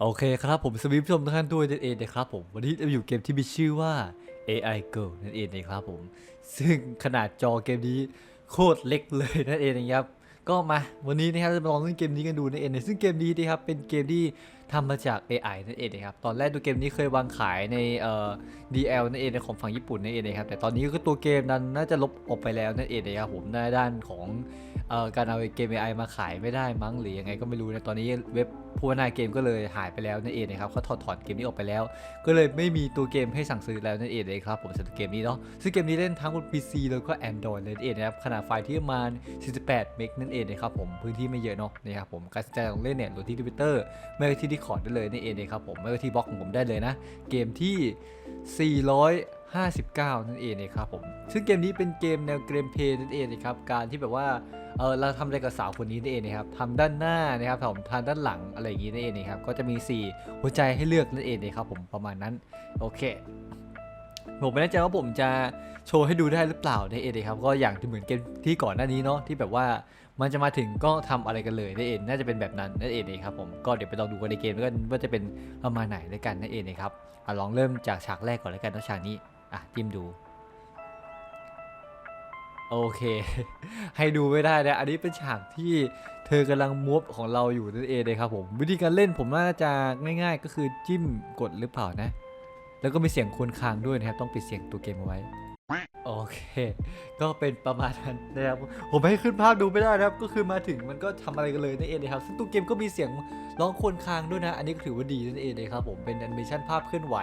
โอเคครับผมสวัสดีผู้ชมทุกท่านด้วยนั่นเองนะครับผมวันนี้เราอยู่เกมที่มีชื่อว่า AI Girl นั่นเองนะครับผม ซึ่งขนาดจอเกมนี้โคตรเล็กเลยนั่นเองนะครับก็มาวันนี้นะครับจะมาลองเล่นเกมนี้กันดูนั่นเองซึ่งเกมนี้นะครับเป็นเกมที่ ทำมาจาก AI นั่นเองนะครับ ตอนแรกตัวเกมนี้เคยวางขายในเอ่อ DL นั่นเองในของฝั่งญี่ปุ่นนั่นเองนะครับ แต่ตอนนี้ก็ตัวเกมนั้นน่าจะลบออกไปแล้วนั่นเองนะครับผมในด้านของเอ่อการเอาเกม AI มาขายไม่ได้มั้งหรือยังไงก็ไม่รู้นะ ตอนนี้เว็บผู้พัฒนาเกมก็เลยหายไปแล้วนั่นเองนะครับเขาถอดถอดเกมนี้ออกไปแล้ว ก็เลยไม่มีตัวเกมให้สั่งซื้อแล้วนั่นเองเลยครับผมสำหรับเกมนี้เนาะซึ่งเกมนี้เล่นทั้งบน PC แล้วก็ Android เลยนั่นเองนะครับขนาดไฟล์ที่ประมาณ 48 เมกนั่นเองนะครับผมพื้นที่ไม่เยอะเนาะนะครับผมการจลองเล่นเนี่ยโหลดที่ทวิตเตอร์ไม่ที่ดิคอร์ดได้เลยนั่นเองนะครับผมไม่ก็ที่บล็อกของผมได้เลยนะ เกมที่ 459 นั่นเองนะครับผมซึ่งเกมนี้เป็นเกมแนวเกมเพลย์นั่นเองนะครับการที่แบบว่าเออเราทำอะไรกับสาวคนนี้นั่นเองนะครับทำด้านหน้านะครับผมทางด้านหลังอะไรอย่างงี้นั่นเองนะครับก็จะมี 4 หัวใจให้เลือกนั่นเองนะครับผมประมาณนั้นโอเคผมไม่แน่ใจว่าผมจะ โชว์ให้ดูได้หรือเปล่าในเองนครับก็อย่างที่เหมือนเกมที่ก่อนหน้านี้เนาะที่แบบว่ามันจะมาถึงก็ทำอะไรกันเลยนั่นเองน่าจะเป็นแบบนั้นนั่นเองนะครับผมก็เดี๋ยวไปลองดูกันในเกมแล้วกันว่าจะเป็นประมาณไหนด้วยกันนั่นเองนะครับอะลองเริ่มจากฉากแรกก่อนแล้วกันนะฉากนี้อะจิ้มดูโอเค ให้ดูไม่ได้นะอันนี้เป็นฉากที่เธอกำลังมูฟของเราอยู่นั่นเองเลยครับผม วิธีการเล่นผมน่าจะง่าย ๆ ก็คือจิ้มกดหรือเปล่านะ แล้วก็มีเสียงควนคางด้วยนะครับต้องปิดเสียงตัวเกมเอาไว้ โอเค ก็เป็นประมาณนั้นนะครับผมให้ขึ้นภาพดูไม่ได้นะครับ ก็คือมาถึงมันก็ทำอะไรกันเลยนั่นเองนะครับซึ่งตัวเกมก็มีเสียงร้องควนคางด้วยนะ อันนี้ก็ถือว่าดีนั่นเองเลยครับผมเป็นแอนิเมชันภาพเคลื่อนไหว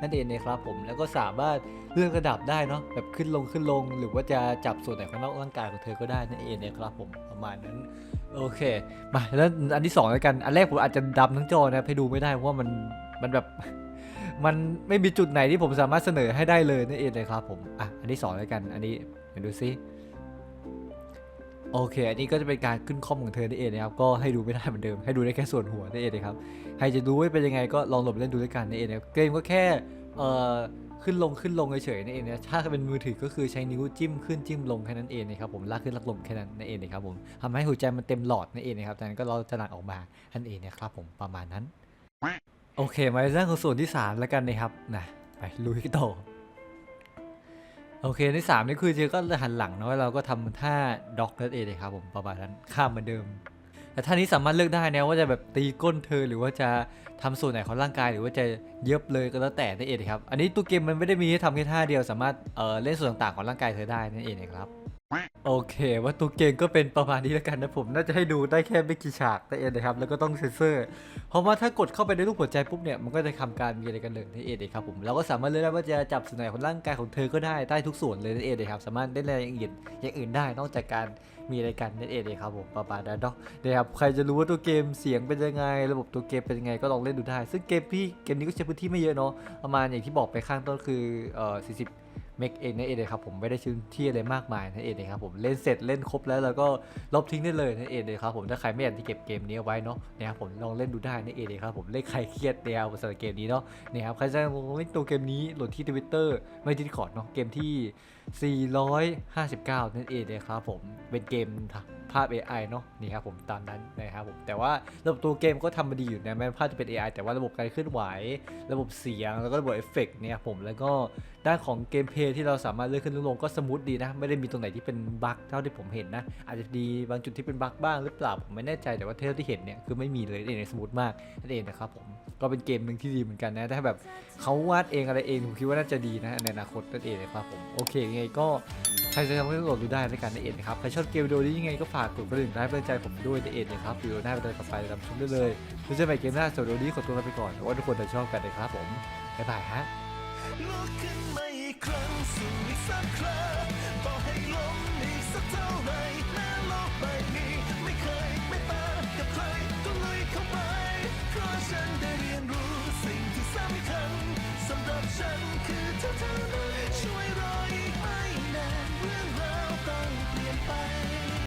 นั่นเองนะครับผมแล้วก็สามารถเลื่อนระดับได้เนาะแบบขึ้นลงขึ้นลง หรือว่าจะจับส่วนไหนของร่างกายของเธอก็ได้นั่นเองนะครับผมประมาณนั้นโอเคมาแล้วอันที่สองแล้วกันอันแรกผมอาจจะดำทั้งจอนะให้ดูไม่ได้เพราะว่ามันมันแบบ มันไม่มีจุดไหนที่ผมสามารถเสนอให้ได้เลยนั่นเองเลยครับผม อะ อันที่สองแล้วกัน อันนี้เดี๋ยวดูซิ โอเค อันนี้ก็จะเป็นการขึ้นคอมของเธอนั่นเองนะครับ ก็ให้ดูไม่ได้เหมือนเดิม ให้ดูได้แค่ส่วนหัวนั่นเองนะครับ ใครจะดูว่าเป็นยังไงก็ลองหลบเล่นดูด้วยกันนั่นเองนะครับเกมก็แค่ เอ่อ ขึ้นลงขึ้นลงเฉยๆนั่นเองนะถ้าเป็นมือถือก็คือใช้นิ้วจิ้มขึ้นจิ้มลงแค่นั้นเองนะครับผม ลากขึ้นลากลงแค่นั้นนั่นเองนะครับผมทำให้หัวใจมันเต็มหลอดนั่นเองนะครับจากนั้นก็เราจะหลั่งออกมานั่นเองนะครับผม ประมาณนั้น โอเคมาเรื่องของส่วนที่ 3 แล้วกันนะครับนะไปลุยต่อโอเคใน3นี่คือเจก็หันหลังเนาะแล้วเราก็ทำท่าด็อกนั่นเองเลยครับผมประมาณนั้นข้ามเหมือนเดิม แต่ท่านี้สามารถเลือกได้นะว่าจะแบบตีก้นเธอหรือว่าจะทำส่วนไหนของร่างกายหรือว่าจะเย็บเลยก็แล้วแต่นั่นเองครับอันนี้ตัวเกมมันไม่ได้มีให้ทำแค่ท่าเดียวสามารถเอ่อเล่นส่วนต่างๆของร่างกายเธอได้นั่นเองนะครับ โอเค ว่าตัวเกมก็เป็นประมาณนี้แล้วกันนะผมน่าจะให้ดูได้แค่ไม่กี่ฉากนั่เองนะครับ แล้วก็ต้องเซ็นเซอร์ เพราะว่าถ้ากดเข้าไปในรูปหัวใจปุ๊บเนี่ย มันก็จะทำการมีอะไรกันเลยนั่นเองเลยครับผมเราก็สามารถเลือกได้ว่าจะจับส่วนไหนของร่างกายของเธอก็ได้ได้ทุกส่วนเลยนั่นเองเลยครับสามารถเล่นอะไรอย่างอื่นอย่างอื่นได้นอกจากการมีอะไรกันนั่นเองเลยครับผมประมาณนั้นเนาะนะครับใครจะรู้ว่าตัวเกมเสียงเป็นยังไง ระบบตัวเกมเป็นยังไงก็ลองเล่นดูได้ ซึ่งเกมพี่เกมนี้ก็ใช้พื้นที่ไม่เยอะเนาะประมาณอย่างที่บอกไปข้างต้นคือเอ่อ40 เมกเองนั่นเองเลยครับผมไม่ได้ชื่นที่อะไรมากมายนั่นเองเลยครับผมเล่นเสร็จเล่นครบแล้วแล้วก็ลบทิ้งได้เลยนั่นเองเลยครับผมถ้าใครไม่อยากที่เก็บเกมนี้เอาไว้เนาะนะครับผมลองเล่นดูได้นั่นเองเลยครับผมเล่นใครเครียดเดียวสำหรับเกมนี้เนาะนะครับใครจะลองเล่นตัวเกมนี้โหลดที่ทวิตเตอร์ไม่ที่คอร์ดเนาะเกมที่ 459 นั่นเองเลยครับผมเป็นเกม ภาพ AI เนาะนี่ครับผมตามนั้นนะครับผมแต่ว่าระบบตัวเกมก็ทำมาดีอยู่นะแม้ภาพจะเป็น AI แต่ว่าระบบการเคลื่อนไหว ระบบเสียงแล้วก็ระบบเอฟเฟกต์เนี่ยผมแล้วก็ด้านของเกมเพลย์ที่เราสามารถเลื่อนขึ้นเลื่อนลงก็สมูทดีนะ ไม่ได้มีตรงไหนที่เป็นบั๊กเท่าที่ผมเห็นนะ อาจจะดีบางจุดที่เป็นบั๊กบ้างหรือเปล่าผมไม่แน่ใจแต่ว่าเท่าที่เห็นเนี่ยคือไม่มีเลยนั่นเองสมูทมากนั่นเองนะครับผมก็เป็นเกมหนึ่งที่ดีเหมือนกันนะถ้าแบบเขาวาดเองอะไรเองผมคิดว่าน่าจะดีนะในอนาคตนั่นเองนะครับผมโอเคยังไงก็ ใครจะทำให้โหลดดูได้ในการในเอ็ดนะครับ ใครชอบเกมวิดีโอนี้ยังไงก็ฝากกดกระดิ่งไลค์เป็นใจผมด้วยในเอ็ดนะครับวิดีโอหน้าไปเดินกลับไปตามชมได้เลยเพื่อจะไปเกมหน้าสำหรับวิดีโอนี้ขอตัวลาไปก่อนหวังว่าทุกคนจะชอบกันนะครับผมบ๊ายบายฮะ